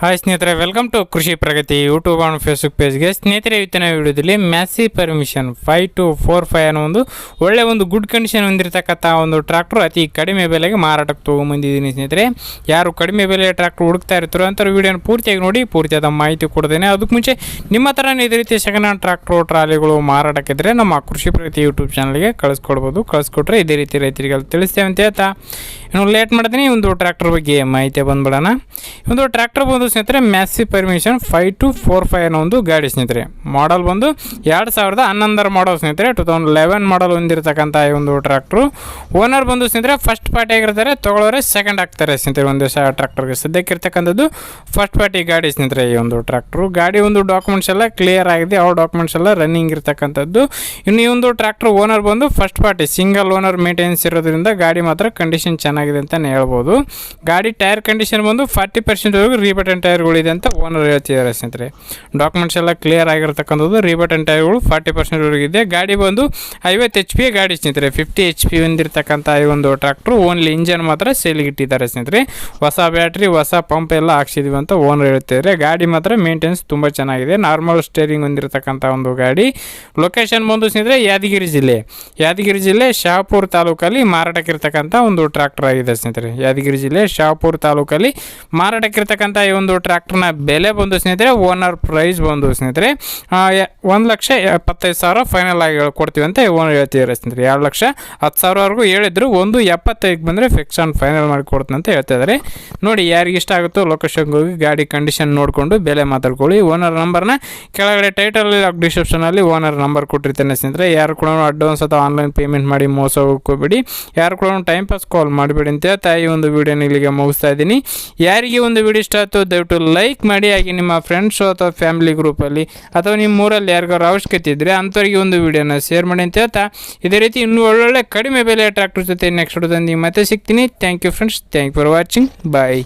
Hi ಸ್ನೇಹಿತರೆ welcome to Krishi Pragati YouTube on Facebook ಪೇಜ್ಗೆ ಸ್ನೇಹಿತರೆ, ಇವತ್ತಿನ ವಿಡಿಯೋದಲ್ಲಿ Massey Ferguson five two four five ಅನ್ನೋ ಒಂದು ಒಳ್ಳೆ ಒಂದು ಗುಡ್ ಕಂಡೀಷನ್ ಹೊಂದಿರತಕ್ಕಂಥ ಒಂದು ಟ್ರ್ಯಾಕ್ಟ್ರು ಅತಿ ಕಡಿಮೆ ಬೆಲೆಗೆ ಮಾರಾಟಕ್ಕೆ ತೊಗೊಂಬಂದಿದ್ದೀನಿ ಸ್ನೇಹಿತರೆ. ಯಾರು ಕಡಿಮೆ ಬೆಲೆಯ ಟ್ರ್ಯಾಕ್ಟ್ರು ಹುಡುಕ್ತಾ ಇರ್ತಾರೋ ಅಂಥವ್ರು ವಿಡಿಯೋನ ಪೂರ್ತಿಯಾಗಿ ನೋಡಿ, ಪೂರ್ತಿಯಾದ ಮಾಹಿತಿ ಕೊಡ್ತೇನೆ. ಅದಕ್ಕೆ ಮುಂಚೆ ನಿಮ್ಮ ಥರ ಇದೇ ರೀತಿ ಸೆಕೆಂಡ್ ಹ್ಯಾಂಡ್ ಟ್ರ್ಯಾಕ್ಟ್ರು ಟ್ರಾಲಿಗಳು ಮಾರಾಟಕ್ಕಿದ್ರೆ ನಮ್ಮ ಕೃಷಿ ಪ್ರಗತಿ ಯೂಟ್ಯೂಬ್ ಚಾನಲ್ಗೆ ಕಳಿಸ್ಕೊಡ್ಬೋದು. ಕಳಿಸ್ಕೊಟ್ರೆ ಇದೇ ರೀತಿ ರೈತರಿಗೆ ತಿಳಿಸ್ತೇವೆ ಅಂತ ಹೇಳ್ತಾ. ಇನ್ನು ಲೇಟ್ ಮಾಡ್ತೀನಿ, ಒಂದು ಟ್ರ್ಯಾಕ್ಟರ್ ಬಗ್ಗೆ ಮಾಹಿತಿ ಬಂದ್ಬಿಡೋಣ. ಒಂದು ಟ್ರ್ಯಾಕ್ಟರ್ ಬಂದು ಸ್ನೇಹಿತರೆ Massey Ferguson five two four five ಅನ್ನೋ ಒಂದು ಗಾಡಿ ಸ್ನೇಹಿತರೆ. ಮಾಡಲ್ ಬಂದು ಎರಡು ಸಾವಿರದ ಹನ್ನೊಂದರ ಮಾಡಲ್ ಸ್ನೇಹಿತರೆ ಟು ತೌಸಂಡ್ ಲೆವೆನ್ ಮಾಡಲ್ ಹೊಂದಿರತಕ್ಕಂಥ ಈ ಒಂದು ಟ್ರ್ಯಾಕ್ಟ್ರು ಓನರ್ ಬಂದು ಸ್ನೇಹಿತರೆ ಫಸ್ಟ್ ಪಾರ್ಟಿ ಆಗಿರ್ತಾರೆ, ತಗೊಳ್ಳೋರೆ ಸೆಕೆಂಡ್ ಆಗ್ತಾರೆ ಸ್ನೇಹಿತರೆ ಒಂದು ಸ ಟ್ರ್ಯಾಕ್ಟರ್ಗೆ ಸದ್ಯಕ್ಕಿರ್ತಕ್ಕಂಥದ್ದು ಫಸ್ಟ್ ಪಾರ್ಟಿ ಗಾಡಿ ಸ್ನೇಹಿತರೆ ಈ ಒಂದು ಟ್ರ್ಯಾಕ್ಟ್ರು ಗಾಡಿ ಒಂದು ಡಾಕ್ಯುಮೆಂಟ್ಸ್ ಎಲ್ಲ ಕ್ಲಿಯರ್ ಆಗಿದೆ ಅವ್ರ ಡಾಕ್ಯುಮೆಂಟ್ಸ್ ಎಲ್ಲ ರನ್ನಿಂಗ್ ಇರ್ತಕ್ಕಂಥದ್ದು. ಇನ್ನು ಈ ಒಂದು ಟ್ರಾಕ್ಟರ್ ಓನರ್ ಬಂದು first party single owner maintenance ಇರೋದ್ರಿಂದ ಗಾಡಿ ಮಾತ್ರ ಕಂಡೀಷನ್ ಚೆನ್ನಾಗಿದೆ ಅಂತಲೇ ಹೇಳ್ಬೋದು. ಗಾಡಿ ಟೈರ್ ಕಂಡೀಷನ್ ಬಂದು ಫಾರ್ಟಿ ಪರ್ಸೆಂಟ್ವರೆಗೂ ರೀಬಟನ್ ಟೈರ್ಗಳಿದೆ ಅಂತ ಓನರ್ ಹೇಳ್ತಿದ್ದಾರೆ ಸ್ನೇಹಿತರೆ. ಡಾಕ್ಯುಮೆಂಟ್ಸ್ ಎಲ್ಲ ಕ್ಲಿಯರ್ ಆಗಿರ್ತಕ್ಕಂಥದ್ದು ರೀಬಟನ್ ಟೈರ್ಗಳು ಫಾರ್ಟಿ ಪರ್ಸೆಂಟ್ವರೆಗೂ ಇದೆ. ಗಾಡಿ ಬಂದು ಐವತ್ತು ಎಚ್ ಪಿ ಗಾಡಿ ಸ್ನೇಹಿತರೆ. ಫಿಫ್ಟಿ ಎಚ್ ಪಿ ಹೊಂದಿರತಕ್ಕಂಥ ಈ ಒಂದು ಟ್ರ್ಯಾಕ್ಟ್ರು ಓನ್ಲಿ ಇಂಜನ್ ಮಾತ್ರ ಸೇಲಿಗೆ ಇಟ್ಟಿದ್ದಾರೆ ಸ್ನೇಹಿತರೆ. ಹೊಸ ಬ್ಯಾಟ್ರಿ, ಹೊಸ ಪಂಪ್ ಎಲ್ಲ ಹಾಕ್ಸಿದೀವಿ ಅಂತ ಓನರ್ ಹೇಳ್ತಿದ್ದಾರೆ. ಗಾಡಿ ಮಾತ್ರ ಮೇಂಟೆನೆನ್ಸ್ ತುಂಬ ಚೆನ್ನಾಗಿದೆ. ನಾರ್ಮಲ್ ಸ್ಟೇರಿಂಗ್ ಹೊಂದಿರತಕ್ಕಂಥ ಒಂದು ಗಾಡಿ. ಲೊಕೇಶನ್ ಬಂದು ಸ್ನೇಹಿತರೆ ಯಾದಗಿರಿ ಜಿಲ್ಲೆ. ಯಾದಗಿರಿ ಜಿಲ್ಲೆ ಶಹಾಪುರ್ ತಾಲೂಕಲ್ಲಿ ಮಾರಾಟಕ್ಕಿರ್ತಕ್ಕಂಥ ಒಂದು ಟ್ರ್ಯಾಕ್ಟರ್ ಆಗಿದೆ ಸ್ನೇಹಿತರೆ. ಯಾದಗಿರಿ ಜಿಲ್ಲೆ ಶಹಾಪುರ್ ತಾಲೂಕಲ್ಲಿ ಮಾರಾಟಕ್ಕಿರ್ತಕ್ಕಂಥ ಈ ಟ್ರ್ಯಾಕ್ಟರ್ನ ಬೆಲೆ ಬಂದು ಸ್ನೇಹಿತರೆ ಓನರ್ ಪ್ರೈಸ್ ಬಂದು ಸ್ನೇಹಿತರೆ ಒಂದು ಲಕ್ಷ ಎಪ್ಪತ್ತೈದು ಸಾವಿರ ಫೈನಲ್ ಆಗಿ ಕೊಡ್ತೀವಿ ಅಂತ ಓನರ್ ಹೇಳ್ತಿದ್ದಾರೆ ಸ್ನೇಹಿತರೆ. ಎರಡು ಲಕ್ಷ ಹತ್ತು ಸಾವಿರವರೆಗೂ ಹೇಳಿದ್ರು, ಒಂದು ಎಪ್ಪತ್ತೈದು ಬಂದರೆ ಫಿಕ್ಸ್ ಆನ್ ಫೈನಲ್ ಮಾಡಿ ಕೊಡ್ತೀನಿ ಅಂತ ಹೇಳ್ತಾ ಇದ್ದಾರೆ ನೋಡಿ, ಯಾರಿಗೆ ಇಷ್ಟ ಆಗುತ್ತೋ ಲೊಕೇಶನ್ಗೆ ಹೋಗಿ, ಗಾಡಿ ಕಂಡೀಷನ್ ನೋಡಿಕೊಂಡು ಬೆಲೆ ಮಾತಾಡ್ಕೊಳ್ಳಿ. ಓನರ್ ನಂಬರ್ನ ಕೆಳಗಡೆ ಟೈಟಲ್ ಡಿಸ್ಕ್ರಿಪ್ಷನಲ್ಲಿ ಓನರ್ ನಂಬರ್ ಕೊಟ್ಟಿರ್ತೇನೆ ಸ್ನೇಹಿತರೆ. ಯಾರು ಕೂಡ ಅಡ್ವಾನ್ಸ್ ಅಥವಾ ಆನ್ಲೈನ್ ಪೇಮೆಂಟ್ ಮಾಡಿ ಮೋಸ ಹೋಗ್ಕೋಬೇಡಿ. ಯಾರು ಕೂಡ ಟೈಮ್ ಪಾಸ್ ಕಾಲ್ ಮಾಡಬೇಡಿ ಅಂತ ತಾಯಿ ಒಂದು ವಿಡಿಯೋನ ಇಲ್ಲಿಗೆ ಮುಗಿಸ್ತಾ ಇದ್ದೀನಿ. ಯಾರಿಗೆ ಒಂದು ವಿಡಿಯೋ ಇಷ್ಟ ಆಯ್ತು ದಯವಿಟ್ಟು ಲೈಕ್ ಮಾಡಿ, ಹಾಗೆ ನಿಮ್ಮ ಫ್ರೆಂಡ್ಸು ಅಥವಾ ಫ್ಯಾಮಿಲಿ ಗ್ರೂಪಲ್ಲಿ ಅಥವಾ ನಿಮ್ಮ ಊರಲ್ಲಿ ಯಾರಿಗಾರು ಅವಶ್ಯಕತೆ ಇದ್ದರೆ ಅಂಥವ್ರಿಗೆ ಒಂದು ವಿಡಿಯೋನ ಶೇರ್ ಮಾಡಿ ಅಂತ ಹೇಳ್ತಾ, ಇದೇ ರೀತಿ ಇನ್ನೂ ಒಳ್ಳೊಳ್ಳೆ ಕಡಿಮೆ ಬೆಲೆಯ ಟ್ರ್ಯಾಕ್ಟರ್ ಜೊತೆ ನೆಕ್ಸ್ಟ್ ತಂದು ಮತ್ತೆ ಸಿಗ್ತೀನಿ. Thank you friends thank you for watching bye